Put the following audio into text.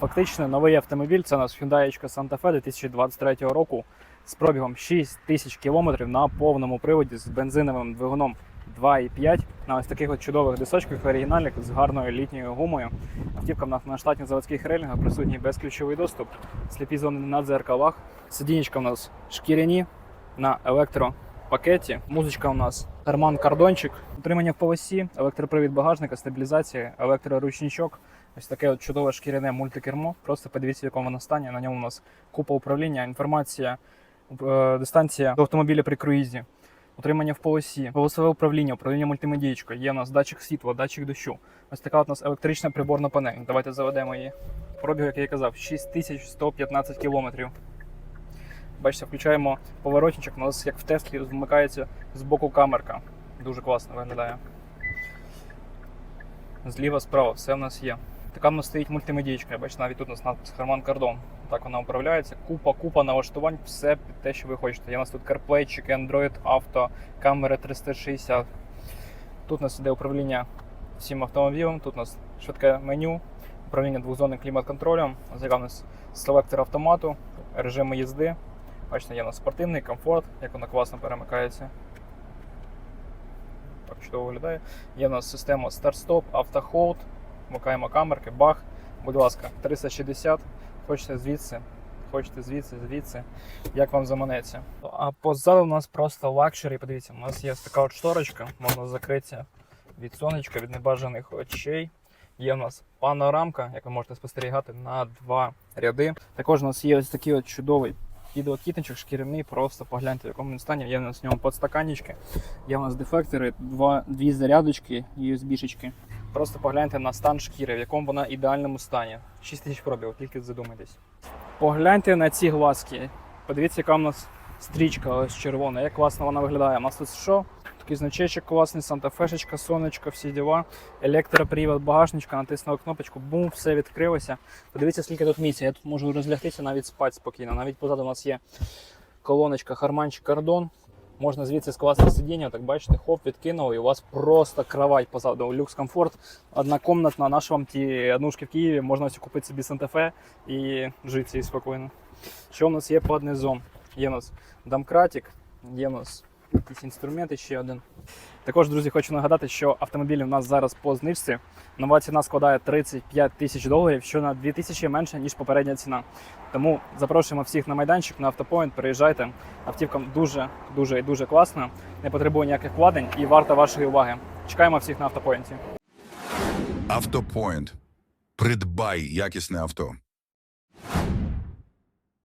Фактично новий автомобіль це у нас Hyundai Santa Fe 2023 року з пробігом 6 тисяч кілометрів на повному приводі з бензиновим двигуном 2,5 на ось таких от чудових дисочках оригінальних з гарною літньою гумою. Автівка в нас на штатних заводських рейлінгах присутній безключовий доступ, сліпі зони на дзеркалах. Сидінечка у нас шкіряні на електропакеті. Музичка у нас карман кардончик, утримання в полосі, електропривід багажника, стабілізація, електроручничок. Ось таке от чудове шкіряне мультикермо. Просто подивіться, в якому воно стані. На ньому у нас купа управління, інформація, е, дистанція до автомобіля при круїзі, утримання в полосі, голосове управління, управління мультимедійкою. Є у нас датчик світла, датчик дощу. Ось така от у нас електрична приборна панель. Давайте заведемо її. Пробіг, як я казав, 6115 кілометрів. Бачите, включаємо поворотничок, у нас як в Теслі вмикається з боку камерка. Дуже класно виглядає. Зліва, справа, все в нас є. Така в нас стоїть мультимедійка. Бачите, навіть тут у нас надпис Harman Kardon. Так вона управляється. Купа, купа налаштувань, все під те, що ви хочете. Є у нас тут CarPlay, Android Auto, камери 360. Тут у нас іде управління всім автомобілем. Тут у нас швидке меню, управління двохзонним клімат-контролем. У нас селектор автомату, режими їзди. Бачите, є у нас спортивний комфорт, як воно класно перемикається. Так чудово виглядає. Є в нас система старт-стоп, автохолд, вмикаємо камерки, бах. Будь ласка, 360. Хочете звідси, хочете звідси, звідси, як вам заманеться. А позаду у нас просто лакшері. Подивіться, у нас є така от шторочка, можна закритися від сонечка, від небажаних очей. Є в нас панорамка, як можете спостерігати, на два ряди. Також у нас є ось такий от чудовий підлокітничок шкіряний, просто погляньте, в якому він стані. Є в нас в ньому подстаканнички, є в нас дефектори, два, дві зарядочки, USB-шечки. Просто погляньте на стан шкіри, в якому вона ідеальному стані. 6 тисяч пробігів, тільки задумайтесь. Погляньте на ці глазки. Подивіться, яка у нас стрічка ось червона, як класно вона виглядає. У нас тут що? Такий значечок класний, Санта-Фешечка, сонечко, всі діла. Електропривод, багажничка, натиснули кнопочку, бум, все відкрилося. Подивіться, скільки тут місця. Я тут можу розлягтися, навіть спати спокійно. Навіть позаду у нас є колоночка, харманчик, кордон. Можна звідси скласти сидіння, так бачите, хоп, відкинув, і у вас просто кровать позаду. Люкс комфорт, однокомнатна, наш вам ті однушки в Києві, можна ось купити собі Санта-Фе і жити спокійно. Що у нас є по низом? Є у нас домкратик, є у нас якийсь інструмент ще один. Також, друзі, хочу нагадати, що автомобілі у нас зараз по знижці. Нова ціна складає 35 тисяч доларів, що на 2 тисячі менше, ніж попередня ціна. Тому запрошуємо всіх на майданчик, на автопоінт, приїжджайте. Автівка дуже, дуже і дуже класна, не потребує ніяких вкладень і варта вашої уваги. Чекаємо всіх на автопоінті. Автопоінт. Придбай якісне авто.